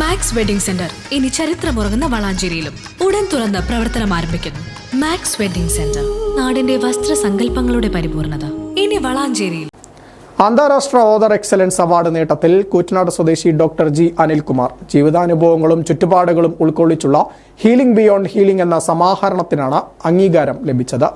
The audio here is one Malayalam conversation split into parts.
മാക്സ് വെഡിംഗ് സെന്റർ ഇനി ചരിത്രമുറങ്ങുന്ന വളാഞ്ചേരിയിലും ഉടൻ തുറന്ന് പ്രവർത്തനം ആരംഭിക്കുന്നു. മാക്സ് വെഡിംഗ് സെന്റർ നാടിന്റെ വസ്ത്രസങ്കല്പങ്ങളുടെ പരിപൂർണത. ഇനി വളാഞ്ചേരിയിൽ. അന്താരാഷ്ട്ര ഓദർ എക്സലൻസ് അവാർഡ് നേട്ടത്തിൽ കൂറ്റനാട് സ്വദേശി ഡോക്ടർ ജി അനിൽകുമാർ ജീവിതാനുഭവങ്ങളും ചുറ്റുപാടുകളും ഉൾക്കൊള്ളിച്ചുള്ള ഹീലിംഗ് ബിയോണ്ട് ഹീലിംഗ് എന്ന സമാഹരണത്തിനാണ് അംഗീകാരം ലഭിച്ചത്.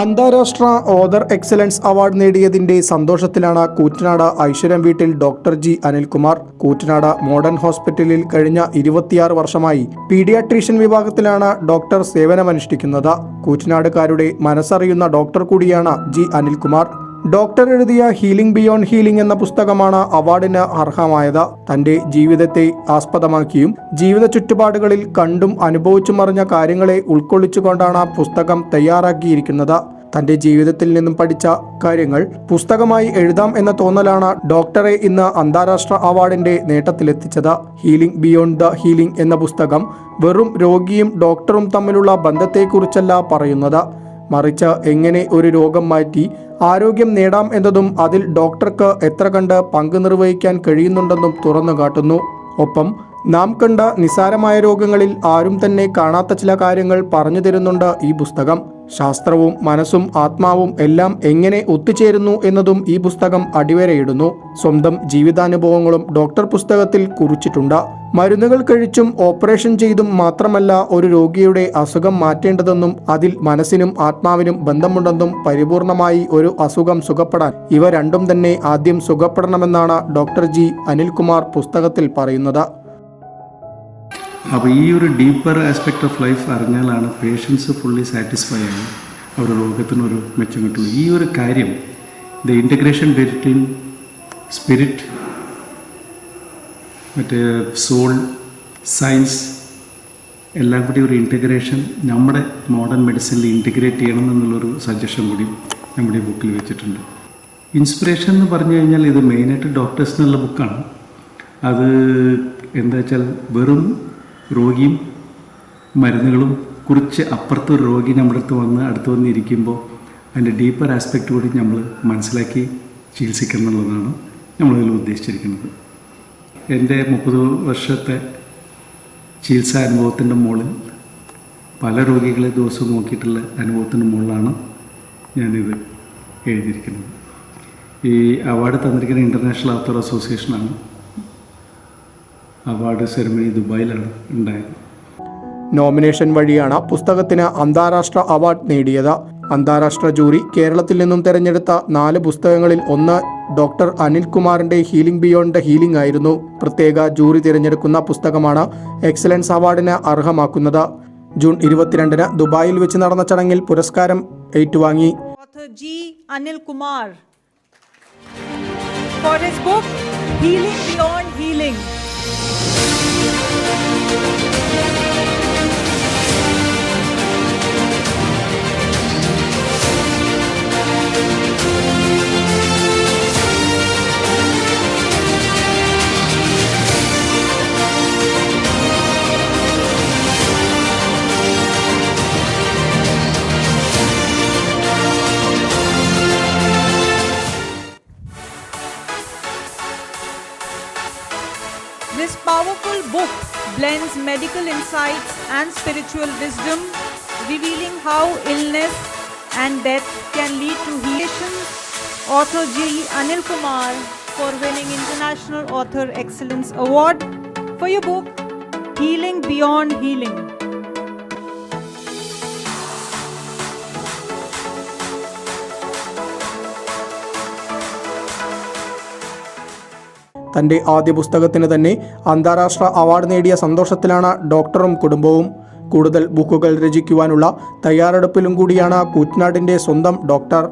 അന്താരാഷ്ട്ര ഓദർ എക്സലൻസ് അവാർഡ് നേടിയതിന്റെ സന്തോഷത്തിലാണ് കൂറ്റനാട് ഐശ്വര്യം വീട്ടിൽ doctor G Anilkumar. Koottanad modern ഹോസ്പിറ്റലിൽ കഴിഞ്ഞ ഇരുപത്തിയാറ് വർഷമായി പീഡിയാട്രീഷ്യൻ വിഭാഗത്തിലാണ് ഡോക്ടർ സേവനമനുഷ്ഠിക്കുന്നത്. കൂറ്റനാടുകാരുടെ മനസ്സറിയുന്ന ഡോക്ടർ കൂടിയാണ് ജി അനിൽകുമാർ. ഡോക്ടർ എഴുതിയ ഹീലിംഗ് ബിയോണ്ട് ഹീലിംഗ് എന്ന പുസ്തകമാണ് അവാർഡിന് അർഹമായത്. തന്റെ ജീവിതത്തെ ആസ്പദമാക്കിയും ജീവിത ചുറ്റുപാടുകളിൽ കണ്ടും അനുഭവിച്ചും അറിഞ്ഞ കാര്യങ്ങളെ ഉൾക്കൊള്ളിച്ചുകൊണ്ടാണ് പുസ്തകം തയ്യാറാക്കിയിരിക്കുന്നത്. തന്റെ ജീവിതത്തിൽ നിന്നും പഠിച്ച കാര്യങ്ങൾ പുസ്തകമായി എഴുതാം എന്ന തോന്നലാണ് ഡോക്ടറെ ഇന്ന് അന്താരാഷ്ട്ര അവാർഡിന്റെ നേട്ടത്തിലെത്തിച്ചത്. ഹീലിംഗ് ബിയോണ്ട് ദ ഹീലിംഗ് എന്ന പുസ്തകം വെറും രോഗിയും ഡോക്ടറും തമ്മിലുള്ള ബന്ധത്തെക്കുറിച്ചല്ല പറയുന്നത്. മറിച്ച് എങ്ങനെ ഒരു രോഗം മാറ്റി ആരോഗ്യം നേടാം എന്നതും അതിൽ ഡോക്ടർക്ക് എത്ര കണ്ട് പങ്ക് നിർവഹിക്കാൻ കഴിയുന്നുണ്ടെന്നും തുറന്നു കാട്ടുന്നു. ഒപ്പം നാം കണ്ട നിസാരമായ രോഗങ്ങളിൽ ആരും തന്നെ കാണാത്ത ചില കാര്യങ്ങൾ പറഞ്ഞു തരുന്നുണ്ട് ഈ പുസ്തകം. ശാസ്ത്രവും മനസ്സും ആത്മാവും എല്ലാം എങ്ങനെ ഒത്തുചേരുന്നു എന്നതും ഈ പുസ്തകം അടിവരയിടുന്നു. സ്വന്തം ജീവിതാനുഭവങ്ങളും ഡോക്ടർ പുസ്തകത്തിൽ കുറിച്ചിട്ടുണ്ട്. മരുന്നുകൾ കഴിച്ചും ഓപ്പറേഷൻ ചെയ്തും മാത്രമല്ല ഒരു രോഗിയുടെ അസുഖം മാറ്റേണ്ടതെന്നും അതിൽ മനസ്സിനും ആത്മാവിനും ബന്ധമുണ്ടെന്നും പരിപൂർണമായി ഒരു അസുഖം സുഖപ്പെടാൻ ഇവ രണ്ടും തന്നെ ആദ്യം സുഖപ്പെടണമെന്നാണ് ഡോക്ടർ ജി. അനിൽകുമാർ പുസ്തകത്തിൽ പറയുന്നത്. അപ്പോൾ ഈ ഒരു ഡീപ്പർ ആസ്പെക്ട് ഓഫ് ലൈഫ് അറിഞ്ഞാലാണ് പേഷ്യൻസ് ഫുള്ളി സാറ്റിസ്ഫൈ ആയി അവരുടെ ലോകത്തിനൊരു മെച്ചം കിട്ടുന്നു ഈ ഒരു കാര്യം ദ ഇന്റഗ്രേഷൻ ബിറ്റ്വീൻ സ്പിരിറ്റ് മറ്റേ സോൾ സയൻസ് എല്ലാം കൂടി ഒരു ഇന്റഗ്രേഷൻ നമ്മുടെ മോഡേൺ മെഡിസിനിൽ ഇന്റഗ്രേറ്റ് ചെയ്യണം എന്നുള്ളൊരു സജഷൻ കൂടി നമ്മുടെ ബുക്കിൽ വെച്ചിട്ടുണ്ട്. ഇൻസ്പിറേഷൻ എന്ന് പറഞ്ഞു കഴിഞ്ഞാൽ ഇത് മെയിനായിട്ട് ഡോക്ടേഴ്സ് എന്നുള്ള ബുക്കാണ് അത് എന്താ വെച്ചാൽ വെറും രോഗിയും മരുന്നുകളും കുറിച്ച് അപ്പുറത്തൊരു രോഗി നമ്മുടെ അടുത്ത് വന്ന് അടുത്ത് വന്നിരിക്കുമ്പോൾ അതിന്റെ ഡീപ്പർ ആസ്പെക്റ്റ് കൂടി നമ്മൾ മനസ്സിലാക്കി ചികിത്സിക്കണം എന്നുള്ളതാണ് നമ്മളിതിൽ ഉദ്ദേശിച്ചിരിക്കുന്നത്. എന്റെ മുപ്പത് വർഷത്തെ ചികിത്സാ അനുഭവത്തിന്റെ മുകളിൽ പല രോഗികളെ ദിവസവും നോക്കിയിട്ടുള്ള അനുഭവത്തിന്റെ മുകളിലാണ് ഞാനിത് എഴുതിയിരിക്കുന്നത്. ഈ അവാർഡ് തന്നിരിക്കുന്ന ഇന്റർനാഷണൽ ഓത്തർ അസോസിയേഷനാണ് അവാർഡ് സെറിമണി ദുബായിലാണ് ഉണ്ടായത്. നോമിനേഷൻ വഴിയാണ് പുസ്തകത്തിന് അന്താരാഷ്ട്ര അവാർഡ് നേടിയത്. അന്താരാഷ്ട്ര ജൂറി കേരളത്തിൽ നിന്നും തെരഞ്ഞെടുത്ത നാല് പുസ്തകങ്ങളിൽ ഒന്ന് ഡോക്ടർ അനിൽകുമാറിന്റെ ഹീലിംഗ് ബിയോണ്ട് ദ ഹീലിംഗ് ആയിരുന്നു. പ്രത്യേക ജൂറി തിരഞ്ഞെടുക്കുന്ന പുസ്തകമാണ് എക്സലൻസ് അവാർഡിന് അർഹമാക്കുന്നത്. ജൂൺ ഇരുപത്തിരണ്ടിന് ദുബായിൽ വെച്ച് നടന്ന ചടങ്ങിൽ പുരസ്കാരം ഏറ്റുവാങ്ങി. Anil Kumar for his book Healing Beyond Healing. This powerful book blends medical insights and spiritual wisdom, revealing how illness and death can lead to healing. Author G. Anil Kumar for winning International Author Excellence Award for your book Healing Beyond Healing. തന്റെ ആദ്യ പുസ്തകത്തിന് തന്നെ അന്താരാഷ്ട്ര അവാർഡ് നേടിയ സന്തോഷത്തിലാണ് ഡോക്ടറും കുടുംബവും. കൂടുതൽ ബുക്കുകൾ രചിക്കുവാനുള്ള തയ്യാറെടുപ്പിലും കൂടിയാണ് കൂറ്റനാടിന്റെ സ്വന്തം ഡോക്ടർ.